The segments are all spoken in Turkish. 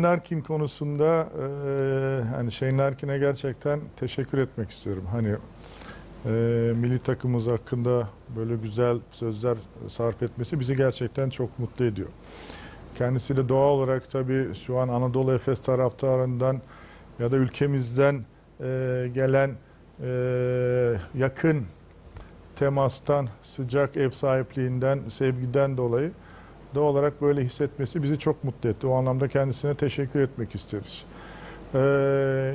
Narkin konusunda e, hani Shane Narkin'e gerçekten teşekkür etmek istiyorum. Hani e, milli takımımız hakkında böyle güzel sözler sarf etmesi bizi gerçekten çok mutlu ediyor. Kendisi de doğal olarak tabii şu an Anadolu Efes taraftarından ya da ülkemizden e, gelen e, yakın temastan, sıcak ev sahipliğinden, sevgiden dolayı doğal olarak böyle hissetmesi bizi çok mutlu etti. O anlamda kendisine teşekkür etmek isteriz. Ee,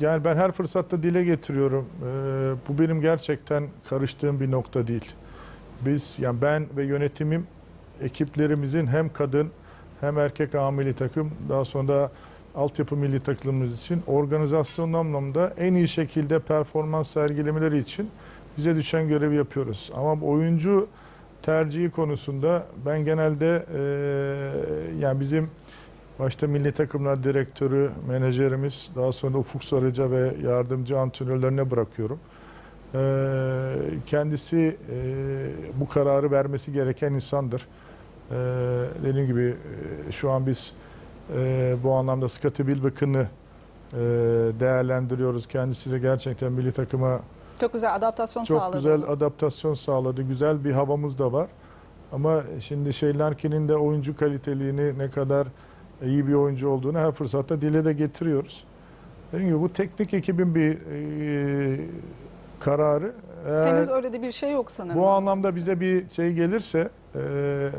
yani ben her fırsatta dile getiriyorum. Ee, bu benim gerçekten karıştığım bir nokta değil. Biz, yani ben ve yönetimim ekiplerimizin hem kadın hem erkek A milli takım daha sonra da altyapı milli takımımız için organizasyon anlamda en iyi şekilde performans sergilemeleri için bize düşen görevi yapıyoruz. Ama oyuncu tercihi konusunda ben genelde eee, yani bizim başta milli takımlar direktörü, menajerimiz, daha sonra Ufuk Sarıca ve yardımcı antrenörlerine bırakıyorum. Eee, kendisi eee, bu kararı vermesi gereken insandır. Eee dediğim gibi eee, şu an biz eee, bu anlamda Scottie Bilbek'ını eee, değerlendiriyoruz. Kendisi de gerçekten milli takıma Çok güzel adaptasyon çok sağladı. güzel adaptasyon sağladı. Güzel bir havamız da var. Ama şimdi şey Larkin'in de oyuncu kaliteliğini ne kadar iyi bir oyuncu olduğunu her fırsatta dile de getiriyoruz. Dediğim gibi bu teknik ekibin bir e, kararı. Eğer Henüz öyle de bir şey yok sanırım. bu anlamda bize bir şey gelirse e,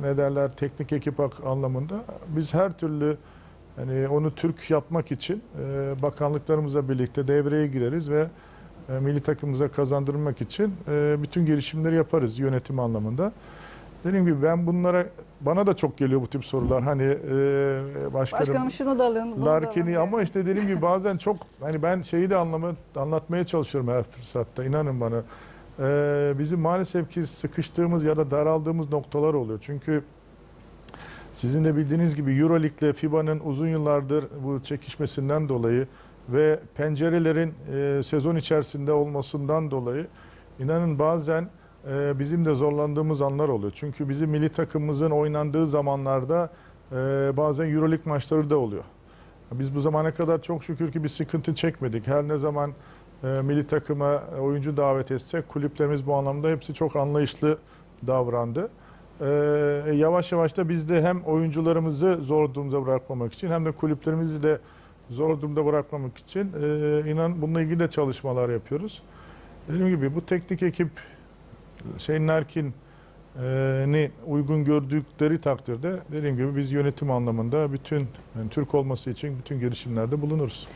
ne derler teknik ekip hak- anlamında biz her türlü hani onu Türk yapmak için e, bakanlıklarımızla birlikte devreye gireriz ve e, milli takımımıza kazandırmak için e, bütün girişimleri yaparız yönetim anlamında. Dediğim gibi ben bunlara bana da çok geliyor bu tip sorular. Hani e, başkanım, Başkanım şunu da alın. bunu da Larkin'i alın. ama işte dediğim gibi bazen çok hani ben şeyi de anlama, anlatmaya çalışıyorum her fırsatta inanın bana. Ee, bizim maalesef ki sıkıştığımız ya da daraldığımız noktalar oluyor. Çünkü sizin de bildiğiniz gibi Euroleague ile FIBA'nın uzun yıllardır bu çekişmesinden dolayı ve pencerelerin e, sezon içerisinde olmasından dolayı inanın bazen e, bizim de zorlandığımız anlar oluyor. Çünkü bizim milli takımımızın oynandığı zamanlarda e, bazen Euroleague maçları da oluyor. Biz bu zamana kadar çok şükür ki bir sıkıntı çekmedik. Her ne zaman e, milli takıma oyuncu davet etsek kulüplerimiz bu anlamda hepsi çok anlayışlı davrandı. E, yavaş yavaş da biz de hem oyuncularımızı zor durumda bırakmamak için hem de kulüplerimizi de zor durumda bırakmamak için e, inan bununla ilgili de çalışmalar yapıyoruz. Dediğim gibi bu teknik ekip Şeyin Erkin e, ni uygun gördükleri takdirde dediğim gibi biz yönetim anlamında bütün yani Türk olması için bütün girişimlerde bulunuruz.